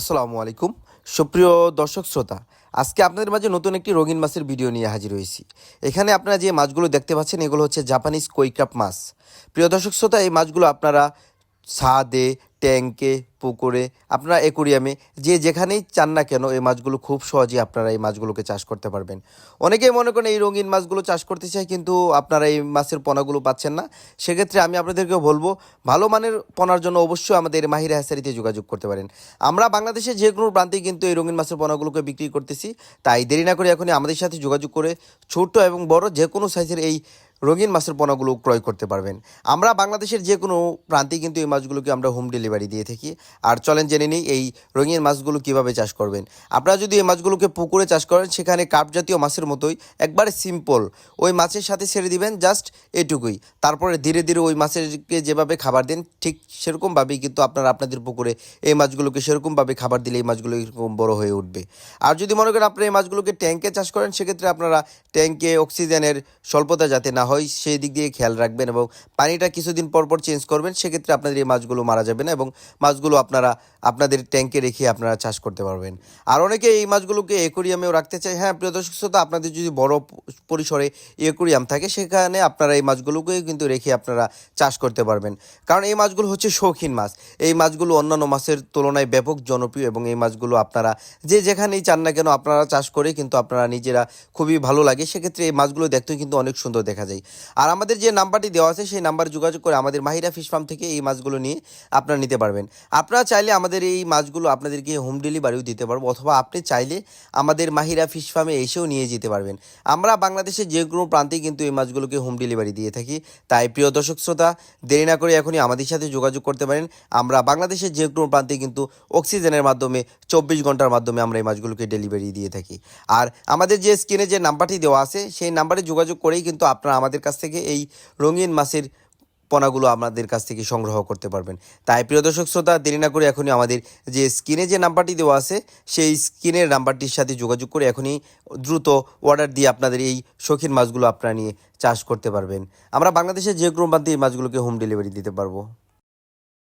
আসসালামু আলাইকুম। সুপ্রিয় দর্শক শ্রোতা, আজকে আপনাদের মাঝে নতুন একটি রঙিন মাছের ভিডিও নিয়ে হাজির হয়েছি। এখানে আপনারা যে মাছগুলো দেখতে পাচ্ছেন, এগুলো হচ্ছে জাপানিজ কৈক্রাপ মাছ। প্রিয় দর্শক শ্রোতা, এই মাছগুলো আপনারা ছাদে ট্যাঙ্কে পুকুরে, আপনারা একুরিয়ামে যে যেখানেই চান না কেন এই মাছগুলো খুব সহজেই আপনারা এই মাছগুলোকে চাষ করতে পারবেন। অনেকেই মনে করেন এই রঙিন মাছগুলো চাষ করতে চায় কিন্তু আপনারা এই মাছের পোনাগুলো পাচ্ছেন না। সেক্ষেত্রে আমি আপনাদেরকে বলব, ভালো মানের পোনার জন্য অবশ্যই আমাদের মাহিরা হ্যাসারিতে যোগাযোগ করতে পারেন। আমরা বাংলাদেশের যে কোনো প্রান্তে কিন্তু এই রঙিন মাছের পোনাগুলোকে বিক্রি করতেছি। তাই দেরি না করে এখনই আমাদের সাথে যোগাযোগ করে ছোট এবং বড় যে কোনো সাইজের এই রঙিন মাছের পোনাগুলো ক্রয় করতে পারবেন। আমরা বাংলাদেশের যে কোনো প্রান্তে কিন্তু এই মাছগুলোকে আমরা হোম ডেলিভারি দিয়ে থাকি। আর চলেন জেনে নিই এই রঙিন মাছগুলো কীভাবে চাষ করবেন। আপনারা যদি এই মাছগুলোকে পুকুরে চাষ করেন, সেখানে কাপ জাতীয় মাছের মতোই, একবারে সিম্পল ওই মাছের সাথে ছেড়ে দিবেন জাস্ট এটুকুই। তারপরে ধীরে ধীরে ওই মাছেরকে যেভাবে খাবার দেন, ঠিক সেরকমভাবেই কিন্তু আপনারা আপনাদের পুকুরে এই মাছগুলোকে সেরকমভাবে খাবার দিলে এই মাছগুলো এরকম বড় হয়ে উঠবে। আর যদি মনে করেন আপনারা এই মাছগুলোকে ট্যাঙ্কে চাষ করেন, সেক্ষেত্রে আপনারা ট্যাঙ্কে অক্সিজেনের স্বল্পতা যাতে না হয়, সেই দিক দিয়ে খেয়াল রাখবেন এবং পানিটা কিছুদিন পর পর চেঞ্জ করবেন, সেক্ষেত্রে আপনাদের এই মাছগুলো মারা যাবে না এবং মাছগুলো আপনারা, আপনাদের ট্যাঙ্কে রেখে আপনারা চাষ করতে পারবেন। আর অনেকে এই মাছগুলোকে একুরিয়ামেও রাখতে চায়। হ্যাঁ প্রিয় দর্শক শ্রোতা, আপনাদের যদি বড় পরিসরে একুরিয়াম থাকে, সেখানে আপনারা এই মাছগুলোকে কিন্তু রেখে আপনারা চাষ করতে পারবেন। কারণ এই মাছগুলো হচ্ছে শৌখিন মাছ। এই মাছগুলো অন্যান্য মাছের তুলনায় ব্যাপক জনপ্রিয় এবং এই মাছগুলো আপনারা যে যেখানেই চান না কেন আপনারা চাষ করে কিন্তু আপনারা নিজেরা খুবই ভালো লাগে। সেক্ষেত্রে এই মাছগুলো দেখতেও কিন্তু অনেক সুন্দর দেখা যায়। আর আমাদের যে নাম্বারটি দেওয়া আছে, সেই নাম্বারে যোগাযোগ করে আমাদের মাহিরা ফিশ ফার্ম থেকে এই মাছগুলো নিয়ে আপনারা নিতে পারবেন। আপনারা চাইলে আমাদের এই মাছগুলো আপনাদেরকে হোম ডেলিভারিও দিতে পারব, অথবা আপনি চাইলে আমাদের মাহিরা ফিশ ফার্মে এসেও নিয়ে যেতে পারবেন। আমরা বাংলাদেশের যে কোনো প্রান্তেই কিন্তু এই মাছগুলোকে হোম ডেলিভারি দিয়ে থাকি। তাই প্রিয় দর্শক শ্রোতা, দেরি না করে এখনই আমাদের সাথে যোগাযোগ করতে পারেন। আমরা বাংলাদেশের যে কোনো প্রান্তে কিন্তু অক্সিজেনের মাধ্যমে, চব্বিশ ঘণ্টার মাধ্যমে আমরা এই মাছগুলোকে ডেলিভারি দিয়ে থাকি। আর আমাদের যে স্ক্রিনে যে নাম্বারটি দেওয়া আছে, সেই নাম্বারে যোগাযোগ করেই কিন্তু আপনারা আমাদের কাছ থেকে এই রঙিন মাছের পোনাগুলো আমাদের কাছ থেকে সংগ্রহ করতে পারবেন। তাই প্রিয় দর্শক শ্রোতা, দেরি না করে এখনই আমাদের যে স্ক্রিনে যে নাম্বারটি দেওয়া আছে, সেই স্ক্রিনের নাম্বারটির সাথে যোগাযোগ করে এখনই দ্রুত অর্ডার দিয়ে আপনাদের এই শৌখিন মাছগুলো আপনারা নিয়ে চাষ করতে পারবেন। আমরা বাংলাদেশের যে কোনো প্রান্তে এই মাছগুলোকে হোম ডেলিভারি দিতে পারব।